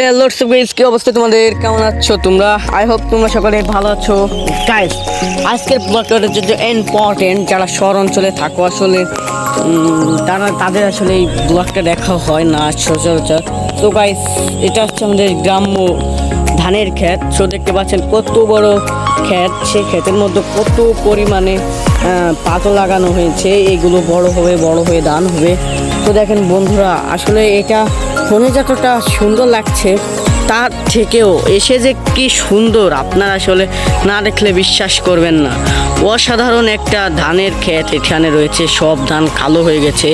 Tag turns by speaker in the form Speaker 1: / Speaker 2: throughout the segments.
Speaker 1: Hello guys কি অবস্থা তোমাদের? কেমন আছো তোমরা? আই হোপ তোমরা সকলে ভালো আছো। গাইস আজকের ব্লগটা যে ইম্পর্টেন্ট যারা শহর অঞ্চলে থাকো, আসলে তারা, তাদের আসলে এই ব্লগটা দেখা হয় না, সচরাচর। তো গাইস এটা হচ্ছে আমাদের গ্রাম্য ধানের ক্ষেত। সো দেখতে পাচ্ছেন কত বড় ক্ষেত। সেই ক্ষেতের মধ্যে কত পরিমাণে পাতা লাগানো হয়েছে। এগুলো বড় হবে, বড় হয়ে ধান হবে। তো দেখেন বন্ধুরা আসলে এটা ফোনে যতটা সুন্দর লাগছে তার থেকেও এসে যে কি সুন্দর, আপনারা আসলে না দেখলে বিশ্বাস করবেন না। অসাধারণ একটা ধানের ক্ষেত এখানে রয়েছে, সব ধান কালো হয়ে গেছে।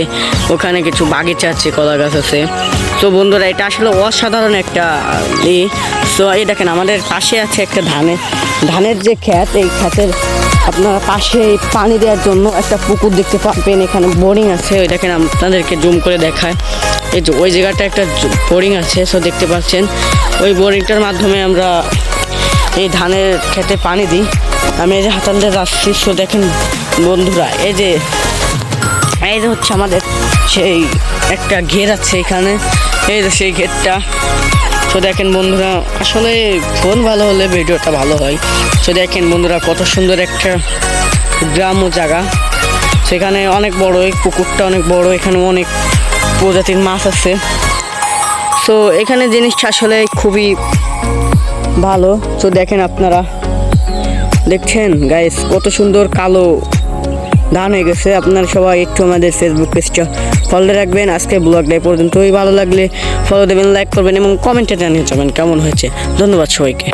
Speaker 1: ওখানে কিছু বাগিচা আছে কলা গাছ আছে। তো বন্ধুরা, এটা আসলে অসাধারণ একটা ই। তো এই দেখেন, আমাদের পাশে আছে একটা ধানের ধানের যে ক্ষেত, এই ক্ষেতের আপনারা পাশে পানি দেওয়ার জন্য একটা পুকুর দেখতে পাবেন এখানে বোরিং আছে। ওই দেখেন, আপনাদেরকে জুম করে দেখায়। এই যে ওই জায়গাটা একটা বোরিং আছে সো দেখতে পাচ্ছেন। ওই বোরিংটার মাধ্যমে আমরা এই ধানের খেতে পানি দিই। আমি এই যে হাতান দিয়ে যাচ্ছি সো দেখেন বন্ধুরা, এই যে এই যে হচ্ছে আমাদের সেই একটা ঘের আছে এখানে। এই যে সেই ঘেরটা। তো দেখেন বন্ধুরা, আসলে ফোন ভালো হলে ভিডিওটা ভালো হয়। তো দেখেন বন্ধুরা, কত সুন্দর একটা গ্রাম্য জায়গা। সেখানে অনেক বড়, এই পুকুরটা অনেক বড় এখানে অনেক প্রজাতির মাছ আছে। তো এখানে জিনিসটা আসলে খুবই ভালো। তো দেখেন আপনারা। দেখছেন গাইস কত সুন্দর কালো ধান হয়ে গেছে। আপনারা সবাই একটু আমাদের ফেসবুক পেজটা ফলো রাখবেন। আজকে ব্লগটা পর্যন্তই। ভালো লাগলে ফলো দেবেন লাইক করবেন এবং কমেন্টে জানিয়ে যাবেন কেমন হয়েছে। ধন্যবাদ সবাইকে।